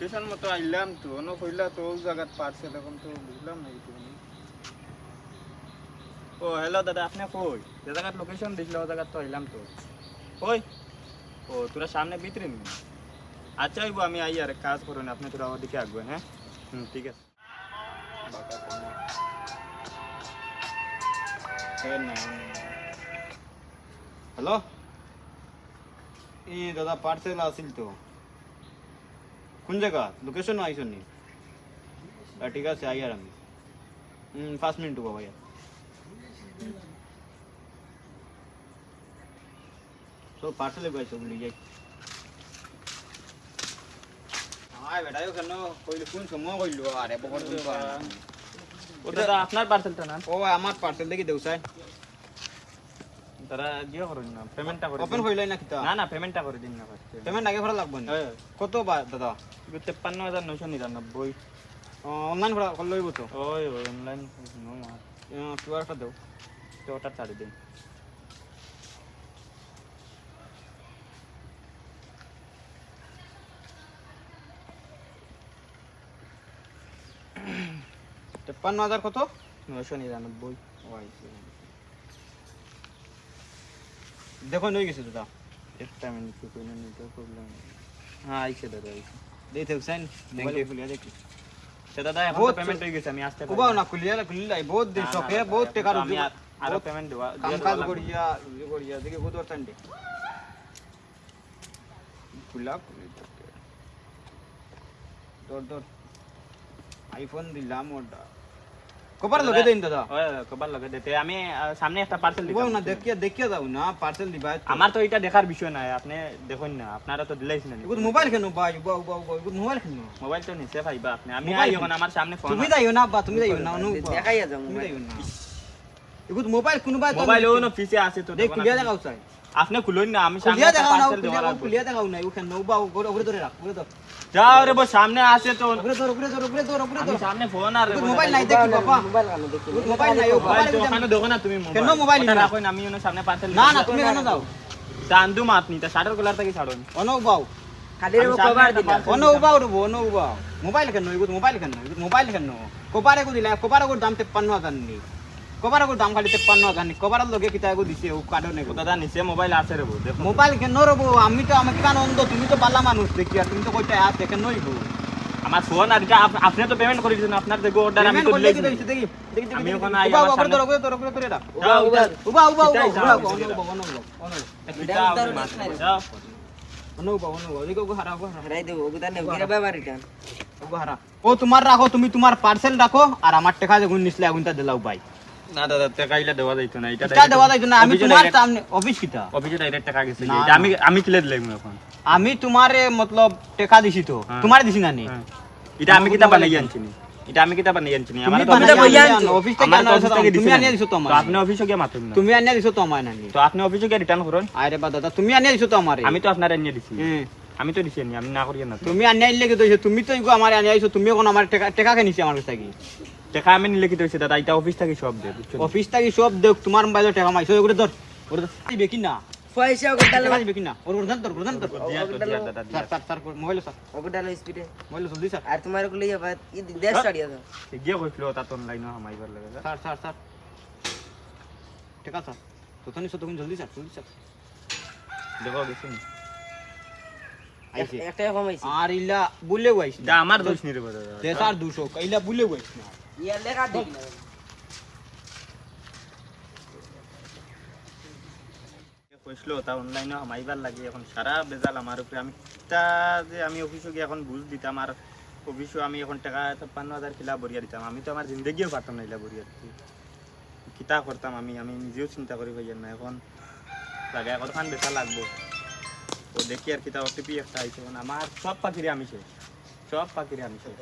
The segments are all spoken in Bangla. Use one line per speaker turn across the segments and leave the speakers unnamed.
লোকেশন মতো আইলাম, তো অন্য কইলা তো ওই জায়গাত পার্সেল এখন তো বুঝলাম না কিছু ও হ্যালো দাদা, আপনি কই? যে জায়গার লোকেশন দিছিল, ও জায়গাত তো আইলাম তো। কই? ও, তোরা সামনে ভিতরে নি? আচ্ছা আইবো আমি আই আর কাজ করুন আপনি তোরা ওদিকে আসবেন হ্যাঁ? হুম, ঠিক আছে। হ্যালো? ই দাদা, পার্সেল আসিল তো। কোন জায়গা লোকেশন আইসন নি আহ, ঠিক আছে আই আর আমি হুম পাঁচ মিনিট হব ভাইয়া তো পার্সেলে পাইছো বলি যাই আয় বেটাও কেন কইলে কোন সময় কইলো আরে বকর দিন
ও দাদা আপনার পার্সেলটা না
ও আমার পার্সেল দেখি দেউ
করুন না পেমেন্টটা করে
ওপেন
দিন।
হইলাই না কিতা
না না পেমেন্টটা করে দিন না ফার্স্ট
পেমেন্ট আগে লাগবে না? কত বা দাদা?
তেপ্পান্ন হাজার নিরানব্বই।
অনলাইন ভরা করলে হইব তো?
ওই ওই অনলাইন নো মার
কিউআরটা দেও।
তো ওটা ছাড়ি দিন।
তেপ্পান্ন হাজার কত?
নশো নিরানব্বই।
দেখো হয়ে গেছে দাদা
একটা মিনিট কইলে নিতে প্রবলেম হ্যাঁ আইছে দাদা আইছে
দেই থেক সাইন
Thank you.
খুলিয়া দেখি
তো দাদা এখন
বহুত
পেমেন্ট হয়ে গেছে আমি আসতে পারি
উবাও না খুলিয়া খুলিলাই বহুত দিন শখে বহুত টাকার
আমি আর- আরও
বহুত
পেমেন্ট দেওয়া
কাম
দিয়ে
কাজ
দেওয়া লাগবে।
করিয়া ইয়ে করিয়া দেখি বহুত অর্থান দে খুলা খুলি দর দর আইফোন দিলাম ওটা কবার লগে দেন দাদা।
কবার লাগে দিতে আমি সামনে একটা পার্সেল দিব।
না দেখিয়া দেখিয়া যাও না পার্সেল দিবা।
আমার তো এটা দেখার বিষয় নাই আপনি দেখুন না আপনারা তো দিলাইছেন না
এগুলো মোবাইল কেন ভাই উবা উবা উবা এগুলো মোবাইল কেন?
মোবাইল তো নিচে পাইবা আপনি আমি
মোবাইল
আই এখন আমার সামনে ফোন
তুমি যাইও না বা তুমি যাইও না অনু
দেখাইয়া যাও
তুমি
মোবাইল।
যাইও না। এগুলো মোবাইল কোনবা
মোবাইল ও না পিছে আছে তো
দেখ খুলিয়া
আপনি।
চাই।
আপনি খুলুন না আমি সামনে
খুলিয়া দেখাও না
পার্সেল দেওয়া
খুলিয়া
লাগবে
খুলিয়া দেখাও না ওখানে নৌবা ওগুলো ওগুলো ধরে রাখ ওগুলো ধর।
যাও রে বো সামনে আছে তো।
ওগুলো ধর ওগুলো ধর ওগুলো ধর
আমি
ধর।
সামনে ফোন আর
মোবাইল নাই দেখি বাবা।
মোবাইল কেন দেখি।
মোবাইল নাই
মোবাইল তো ওখানে দেখো না তুমি মোবাইল
কেন মোবাইল
ওটা
না?
আমি ওখানে সামনে পার্সেল
না না তুমি কেন যাও।
চান্দু মাত নি তা শাটার কলার থেকে ছাড়ুন।
অন উবাও
খালি
সামনে
কভার দিলা
parcel
অন উবাও রে অন উবাও মোবাইল কেন মোবাইল কেন মোবাইল কেন? কবারে কো দিলা? কবারে কো দাম 53000 নি? কবারে কো দাম খালি 53000 নি কবারের লগে কিতা এগো দিছে ও কার্ডও নেই
দাদা নিচে মোবাইল আছে রে
মোবাইল কেন রবো আমি তো আমি কেন অন্ধ তুমি তো বালা মানুষ দেখি আর তুমি তো কইতে আপ দেখে নইবো
আমার ফোন আর আপনি তো পেমেন্ট করে দিয়েছেন আপনার দেখো অর্ডার আমি তো
কি
দিয়েছি
দেখি
আমি ওখানে আই আমার সামনে-
ধরো ধরো ধরে
উবা
উবা উবা উবা উবা উবা উবা ও তোমার রাখো তুমি তোমার পার্সেল রাখো আর আমার টাকা যেগুন নিছলে আগুনটা দিলাও ভাই
না দাদা টাকা দেওয়া যাইতো না এটা
এটা দেওয়া যাইতো না আমি তোমার সামনে অফিস কিটা
অফিসে ডাইরেক্ট টাকা গেছে। এটা আমি আমি কিলে দিলাম এখন।
আমি তোমারে মতলব টাকা দিছি তো।
হ্যাঁ।
তোমারে দিছি না নি?
হ্যাঁ। এটা আমি কিতা বানাই আনছি নি? এটা আমি কিতা বানাই আনছি নি? আমার তো অফিসে-
বইয়া
আনিয়া
আনছো।
অফিস থেকে আনা তুমি। আনিয়া দিছো তো
তো
আমার
আপনি অফিসে গিয়ে মাতুন না।
তুমি আনিয়া দিছো তো আমার নানি
তো আপনি অফিসে গিয়ে রিটার্ন করুন।
আরে বা দাদা তুমি আনিয়া দিছো তো আমারে।
আমি তো আপনার এনে দিছি।
হ্যাঁ।
আমি তো দিছি আমি না করি না।
তুমি আনিয়া দিলে কি তুমি তো ইগো আমার আনিয়া দিছো তুমি কোন আমার টাকা টাকা কে নিছি আমার কাছে থেকে।
টাকা আমি নিলে কি হইছে দাদা এটা অফিস থেকে সব দে
অফিস থেকে সব দেখ তোমার মোবাইলে টাকা মাইছো ওগুলো ধর ওগুলো দিবে কি না?
পয়সা ওগুলা
টাকা দিবে কি না? ওর ধর ধর
তো
sir sir sir mobile sir.
ওগুলা স্পিডে
মোবাইল জলদি স্যার।
আর তোমার ওগুলো ইয়ে ই দেশ ছাড়িয়া দাও।
গিয়ে কইছিল তাত অনলাইন হামাইবার লাগে
স্যার স্যার স্যার। টাকা স্যার। তো তো নিছো জলদি স্যার জলদি স্যার।
দেখো গেছি
একটা কমাইছি।
আর ইলা বুলে গাইছ
এটা আমার দোষ নি রে বড় দাদা।
দে স্যার 200 ইলা বুলে গাইছ না।
ইয়া লেখা দেখি না
কইছিল তা অনলাইনে হামাইবার লাগে এখন সারা বেজাল আমার উপরে আমি তা যে আমি অফিসে গিয়ে এখন বুঝ দিতাম আর অফিসও আমি এখন টাকা ছাপ্পান্ন হাজার কিলা বরিয়া দিতাম। আমি তো আমার জিন্দগিও পারতাম না ইলা বরিয়া দিতে। কিতা করতাম আমি আমি নিজেও চিন্তা করি পাইয়ার না এখন। লাগে কতখান বেচা লাগবো। তো দেখি আর কিতা ওটিপি একটা আইছে এখন আমার সব পাখিরে আমি শেষ সব পাখিরে আমি শেষ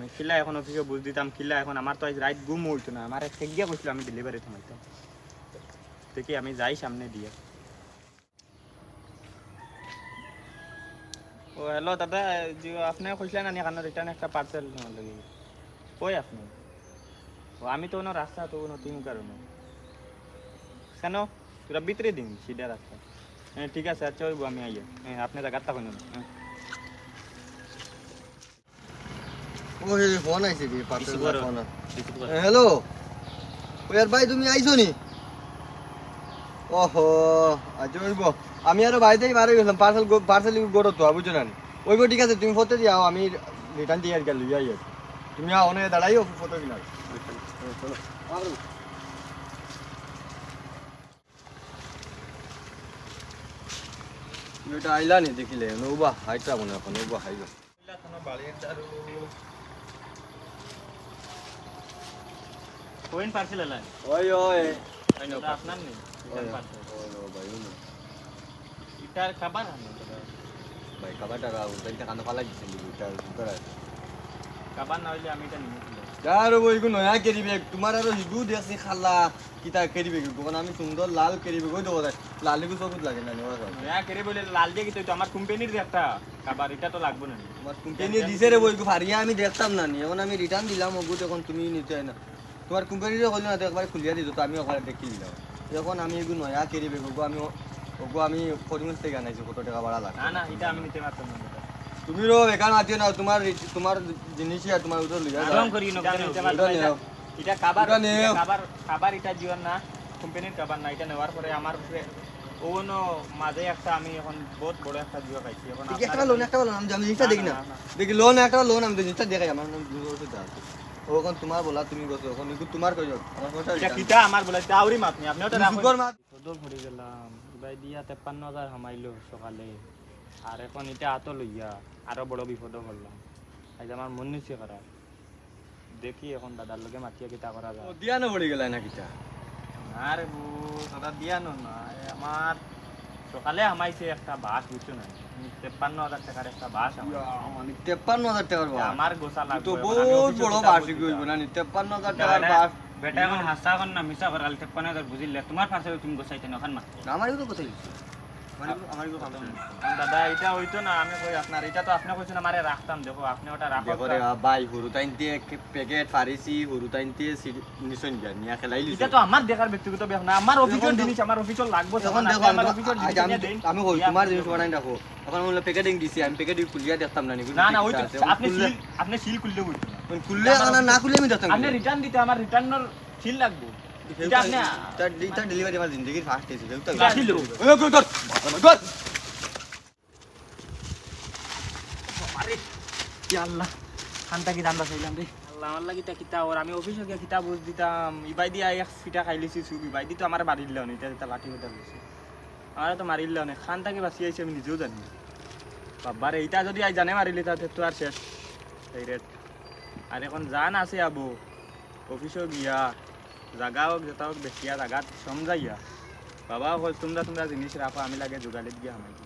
আমি কিলা এখন অফিসে বুঝ দিতাম, কিলা এখন আমার তো আজ রাইট গুম হইতো না। আমার এক গিয়া কইছিল আমি ডেলিভারি থামাইতাম দেখি আমি যাই সামনে দিয়ে। ও হ্যালো দাদা আপনি কইছিলেন না এখানে রিটার্ন একটা পার্সেল লাগে কই আপনি। ও আমি তো কোনো রাস্তা তো কোনো তিন কারণে কেন তোরা ভিতরে দিন সিধা রাস্তা হ্যাঁ ঠিক আছে আচ্ছা ওইব আমি আইয়া হ্যাঁ আপনি জায়গার থাকুন হ্যাঁ
ওই ফোন আইছে রে পার্সেল
Receiver.
ফোন হ্যালো ওয়ার ভাই তুমি আইছো নি? ওহো আজ ওইব আমি আরও বাড়িতেই বারে গেলাম পার্সেল পার্সেল গড়ো তো বুঝছ না ওইব ঠিক আছে তুমি ফটো দিও আমি রিটার্ন দিয়ে আর গেল ইয়াই আর তুমি আও ওনে দাঁড়াইও ফটো কিনা। চলো এটা আইলা নি দেখিলে। নৌবা হাইটা মনে এখন নৌবা হাইবা উনি
এটার খাবার আনো
ভাই খাবারটা রাও তাই কানো ফালা দিছিল এটা করে
খাবার না হইলে আমি এটা নিয়ে ছিল
যার ওই গো নয়া কেরি তোমার আর হিদু দেশে খালা কিতা কেরি কোন আমি সুন্দর লাল কেরি বেগ ওই দেখো লাল গো সবুজ লাগে না নেওয়া
নয়া করে বলে লাল দিয়ে কি তো আমার কোম্পানির একটা খাবার এটা তো লাগবে না
তোমার কোম্পানি দিছে রে ওই গো ফারিয়া আমি দেখতাম না নি এখন আমি রিটার্ন দিলাম ওগো তখন তুমি নিতে না তোমার কোম্পানির হলো না একবার খুলিয়া দিত তো আমি ওখানে দেখি দিলাম এখন আমি এগো নয়া বেগ ওগো আমি ওগো আমি করিমগঞ্জ থেকে আনাইছি কত টাকা ভাড়া লাগে
না না এটা আমি নিতে পারতাম না
তুমি রো বেকার মাতিও না তোমার তোমার জিনিস আর তোমার উঠে লইয়া
আরাম করি না
এটা
খাবার। খাবার খাবার এটা জীবন না কোম্পানির খাবার না এটা নেওয়ার পরে আমার ওনো মাঝে একটা আমি এখন বহুত বড় একটা জিও পাইছি এখন
একটা লোন একটা লোন আমি আমি জিনিসটা দেখি না দেখি লোন একটা লোন আমি জিনিসটা দেখাই আমার নাম আছে। ওখন তোমার বলা তুমি গছো ওখন ইগু তোমার কই আমার কথা
এটা কিটা আমার বলে তাউরি মাত নি আপনি ওটা রাখুন
সুগর মাত।
সদর পড়ে গেলাম এবার দিয়া তেপ্পান্ন হাজার হামাইলো সকালে। আর এখন এটা আত লইয়া আরও বড় বিপদ করলাম আজ আমার মন নিচে খারাপ দেখি এখন দাদার লগে মাতিয়া কিতা করা যায়।
দিয়া না পড়ে গেল না কিটা
আরে বু দাদা দিয়া নো আমার সকালে হামাইছে একটা বাস বুঝছ না তেপ্পান্ন হাজার টাকার একটা বাস
মানে তেপ্পান্ন হাজার টাকার বাস?
আমার গোসা
তো
লাগবে
বহুত বড় বার্ষিক হইব না নি তেপ্পান্ন হাজার টাকার বাস।
বেটা এখন হাসা কর না মিশা করাল তেপ্পান্ন হাজার বুঝিলে তোমার পাশে তুমি গোসাইতে না ওখান মা
আমারই তো কথা হইছে আমারই
দাদা এটা হইতো না আমি কই আপনার এটা তো আপনি কইছেন আমারে রাখতাম দেখো আপনি ওটা রাখো।
দেখো রে ভাই হরু তাইনতে প্যাকেট ফারিছি হরু তাইনতে নিছন গিয়া নিয়া খেলাই লিছে।
এটা তো আমার দেখার ব্যক্তিগত ব্যাপার না আমার অফিসের জিনিস আমার অফিসের লাগবে
এখন দেখো
আমার
আমি
অফিসের
আমি আমি কই তোমার জিনিস বানাই রাখো। এখন প্যাকেটিং দিছি আমি প্যাকেটিং খুলিয়া দেখতাম না নি
না না ওই আপনি সিল আপনি সিল খুললে না।
খুললে না না খুললে আমি দেখতাম
আপনি রিটার্ন দিতে আমার রিটার্নের সিল লাগবে।
ডেলিভারি আমার জিন্দগির ফার্স্ট হয়েছে দেখতে
এটা সিল দেবো।
ওই গো গো গো
কি আল্লাহ খানটা কি দাম চাইলাম রে
আল্লাহ আমার লাগি তা কিতা ওর আমি অফিসে গিয়ে কিতা বুঝ দিতাম ইবাই দিয়া এক ফিটা খাই লিছি সুপ ইবাই দি তো আমার মারিল না এটা এটা লাঠি আমার তো মারিল না খান তাকে বাঁচি আমি নিজেও জানি বাবারে এইটা যদি আই জানে মারিলি তাতে তো আর শেষ এই রেট আর এখন জান আছে আবু অফিসও গিয়া জাগা হোক যেটা হোক দেখিয়া জাগাত সমজাইয়া বাবা হল, তোমরা তোমরা জিনিস রাখো আমি লাগে যোগালিত গিয়া আমাকে